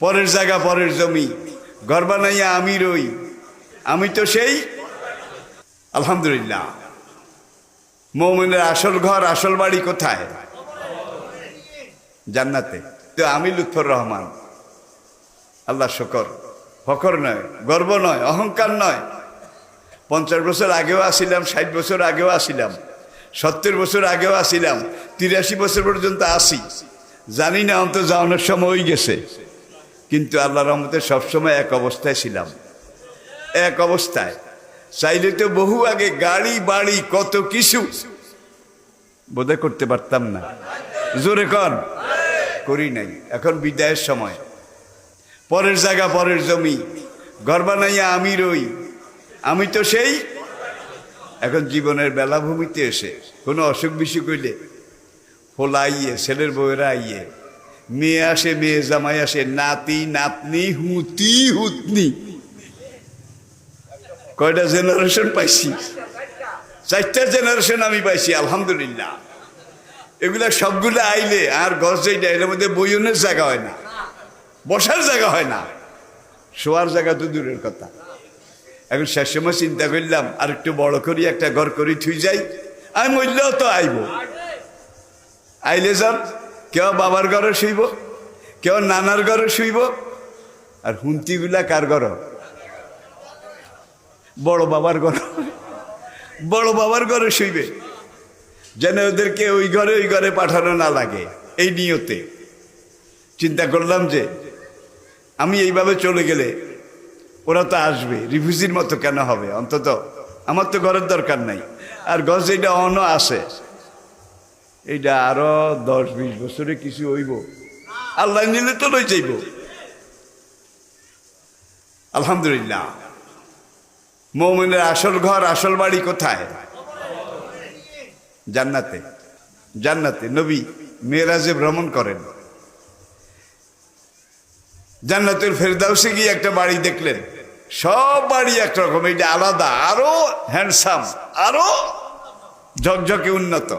পরের জায়গা, পরের জমি। ঘর বানাইয়া আমি রই। আমি তো সেই আলহামদুলিল্লাহ। মৌমিনের আসল ঘর, আসল বাড়ি কোথায়? জান্নাতে। তো আমি লুৎফর রহমান। আল্লাহ শকর। ফকর নয়, গর্ব নয়, অহংকার নয়। পঞ্চাশ বছর আগেও আসিলাম, ষাট বছর আগেও আসিলাম, সত্তর বছর আগেও আসিলাম, তিরাশি বছর পর্যন্ত আসি। জানি না অন্ত যাওয়ানোর সময় গেছে। কিন্তু আল্লাহ রহমতে সবসময় এক অবস্থায় ছিলাম। এক অবস্থায়। চাইলে তো বহু আগে গাড়ি, বাড়ি, কত কিছু বোধহয় করতে পারতাম না। জোরে কর করি নাই। এখন বিদায়ের সময়। পরের জায়গা, পরের জমি। ঘর বানাইয়া আমি রই। আমি তো সেই। এখন জীবনের বেলাভূমিতে এসে কোনো অসুখ বিসুখ হইলে ফোলা আইয়ে ছেলের বউয়েরা আইয়ে। মেয়ে আসে, মেয়ে জামাই আসে, নাতি, নাতনি, হুতি, হুতনি। কয়টা জেনারেশন পাইছি? চারটা জেনারেশন আমি পাইছি, আলহামদুলিল্লাহ। এগুলা সবগুলো আইলে আর গছ যেটা এর মধ্যে বইনের জায়গা হয় না। বসার জায়গা হয় না। শোয়ার জায়গা তো দূরের কথা। এখন শেষ সময় চিন্তা করলাম, আর একটু বড় করি, একটা ঘর করি, থুই যাই। আমি মরলেও তো আইব। আইলে যান। কেউ বাবার ঘরে শুইব, কেউ নানার ঘরে শুইব, আর হুন্তিগুলা কার ঘর? বড় বাবার ঘর। বড় বাবার ঘরে শুইবে। যেন ওদেরকে ওই ঘরে ওই ঘরে পাঠানো না লাগে, এই নিয়তে। চিন্তা করলাম যে, আমি এইভাবে চলে গেলে ওরা তো আসবে, রিফিউজির মতো কেন হবে? অন্তত আমার তো ঘরের দরকার নাই। আর গছ এইটা অন্য আসে এইটা আরও দশ বিশ বছরে কিছু হইব। আল্লাহ নিলে তো লই যাইব। আলহামদুলিল্লাহ। মৌমিনের আসল ঘর, আসল বাড়ি কোথায়? জান্নাতে। জান্নাতে নবী মেয়েরাজে ভ্রমণ করেন। জান্নাতের ফেরদাউসে গিয়ে একটা বাড়ি দেখলেন। সব বাড়ি একরকম এটা আলাদা, আরও হ্যান্ডসাম আরও ঝকঝকে উন্নত।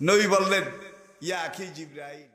নবী বললেন ইয়া আখি জিব্রাইল।